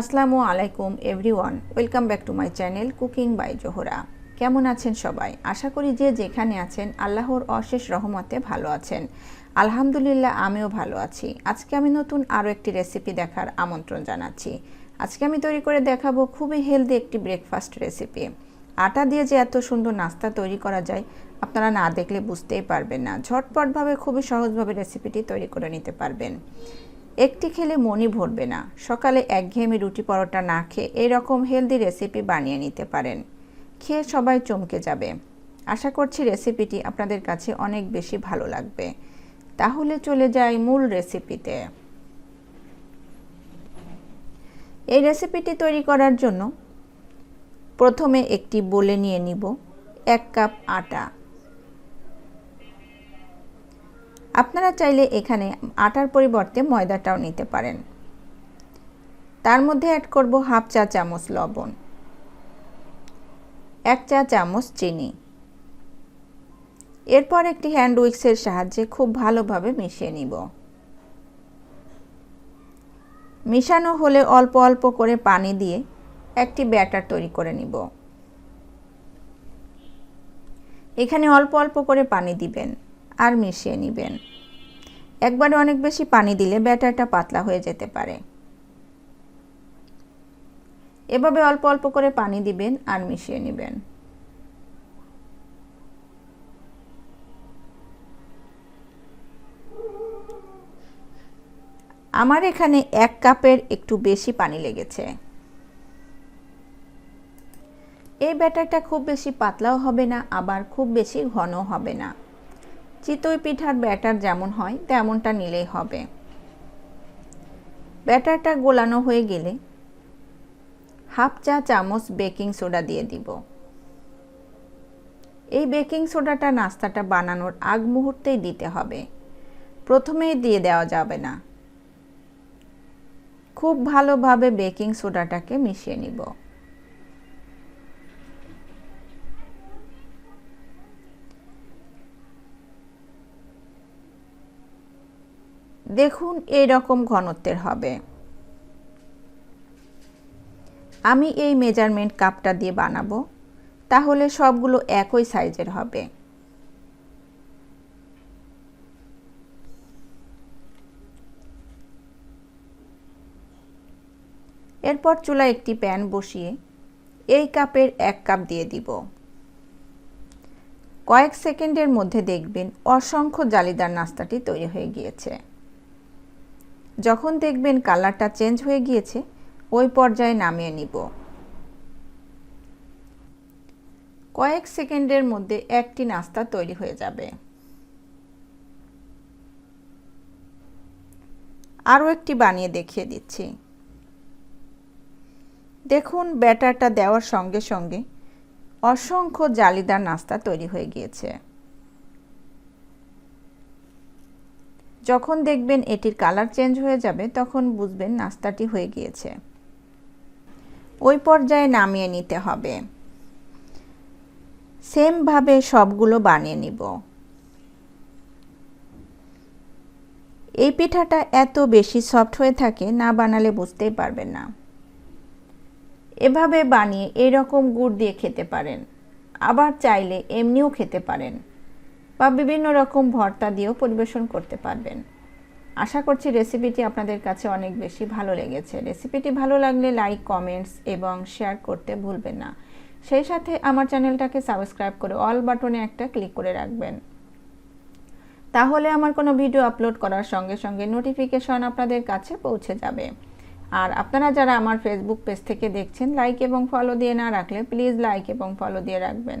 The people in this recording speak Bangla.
আসসালামু আলাইকুম everyone, welcome back to my channel cooking by Zohra. কেমন আছেন সবাই? আশা করি যে যেখানে আছেন, আল্লাহর অশেষ রহমতে ভালো আছেন। আলহামদুলিল্লাহ, আমিও ভালো আছি। আজকে আমি নতুন আরও একটি রেসিপি দেখার আমন্ত্রণ জানাচ্ছি। আজকে আমি তৈরি করে দেখাবো খুবই হেলদি একটি ব্রেকফাস্ট রেসিপি। আটা দিয়ে যে এত সুন্দর নাস্তা তৈরি করা যায়, আপনারা না দেখলে বুঝতেই পারবেন না। ঝটপটভাবে, খুবই সহজভাবে রেসিপিটি তৈরি করে নিতে পারবেন। একটি খেলে মনই ভরবে না। সকালে একঘেয়েমি রুটি পরোটা না খেয়ে এরকম হেলদি রেসিপি বানিয়ে নিতে পারেন। খেয়ে সবাই চমকে যাবে। আশা করছি রেসিপিটি আপনাদের কাছে অনেক বেশি ভালো লাগবে। তাহলে চলে যাই মূল রেসিপিতে এই রেসিপিটি তৈরি করার জন্য প্রথমে একটি বলে নিয়ে নিব। এক কাপ আটা। আপনারা চাইলে এখানে আটার পরিবর্তে ময়দাটাও নিতে পারেন। তার মধ্যে অ্যাড করব হাফ চা চামচ লবণ, এক চা চামচ চিনি। এরপর একটি হ্যান্ড উইক্সের সাহায্যে খুব ভালোভাবে মিশিয়ে নিব। মিশানো হলে অল্প অল্প করে পানি দিয়ে একটি ব্যাটার তৈরি করে নিব। এখানে অল্প অল্প করে পানি দিবেন। আর মিশিয়ে নেবেন। একবারে অনেক বেশি পানি দিলে ব্যাটারটা পাতলা হয়ে যেতে পারে। এভাবে অল্প অল্প করে পানি দিবেন আর মিশিয়ে নেবেন। আমার এখানে এক কাপের একটু বেশি পানি লেগেছে। এই ব্যাটারটা খুব বেশি পাতলাও হবে না, আবার খুব বেশি ঘনও হবে না। চিতই পিঠার ব্যাটার যেমন হয়, তেমনটা নিলেই হবে। ব্যাটারটা গোলানো হয়ে গেলে হাফ চা চামচ বেকিং সোডা দিয়ে দিব। এই বেকিং সোডাটা নাস্তাটা বানানোর আগ মুহূর্তেই দিতে হবে। প্রথমেই দিয়ে দেওয়া যাবে না। খুব ভালোভাবে বেকিং সোডাটাকে মিশিয়ে নিব। দেখুন এই রকম ঘনত্বের হবে। আমি এই মেজারমেন্ট কাপটা দিয়ে বানাবো, তাহলে সবগুলো একই সাইজের হবে। এরপর চুলা একটি প্যান বসিয়ে এই কাপের এক কাপ দিয়ে দিব। কয়েক সেকেন্ডের মধ্যে দেখবেন অসংখ্য জালিদার নাস্তাটি তৈরি হয়ে গিয়েছে। যখন দেখবেন কালারটা চেঞ্জ হয়ে গিয়েছে, ওই পর্যায়ে নামিয়ে নিব। কয়েক সেকেন্ডের মধ্যে একটি নাস্তা তৈরি হয়ে যাবে। আরও একটি বানিয়ে দেখিয়ে দিচ্ছি। দেখুন, ব্যাটারটা দেওয়ার সঙ্গে সঙ্গে অসংখ্য জালিদার নাস্তা তৈরি হয়ে গিয়েছে। যখন দেখবেন এটির কালার চেঞ্জ হয়ে যাবে, তখন বুঝবেন নাস্তাটি হয়ে গিয়েছে। ওই পর্যায়ে নামিয়ে নিতে হবে। সেমভাবে সবগুলো বানিয়ে নিব। এই পিঠাটা এত বেশি সফট হয়ে থাকে, না বানালে বুঝতেই পারবেন না। এভাবে বানিয়ে এরকম গুড় দিয়ে খেতে পারেন। আবার চাইলে এমনিও খেতে পারেন। বা বিভিন্ন রকম ভর্তা দিয়েও পরিবেশন করতে পারবেন। আশা করছি রেসিপিটি আপনাদের কাছে অনেক বেশি ভালো লেগেছে। রেসিপিটি ভালো লাগলে লাইক, কমেন্টস এবং শেয়ার করতে ভুলবেন না। সেই সাথে আমার চ্যানেলটাকে সাবস্ক্রাইব করে অল বাটনে একটা ক্লিক করে রাখবেন। তাহলে আমার কোনো ভিডিও আপলোড করার সঙ্গে সঙ্গে নোটিফিকেশন আপনাদের কাছে পৌঁছে যাবে। আর আপনারা যারা আমার ফেসবুক পেজ থেকে দেখছেন লাইক এবং ফলো দিয়ে না রাখলে প্লিজ লাইক এবং ফলো দিয়ে রাখবেন।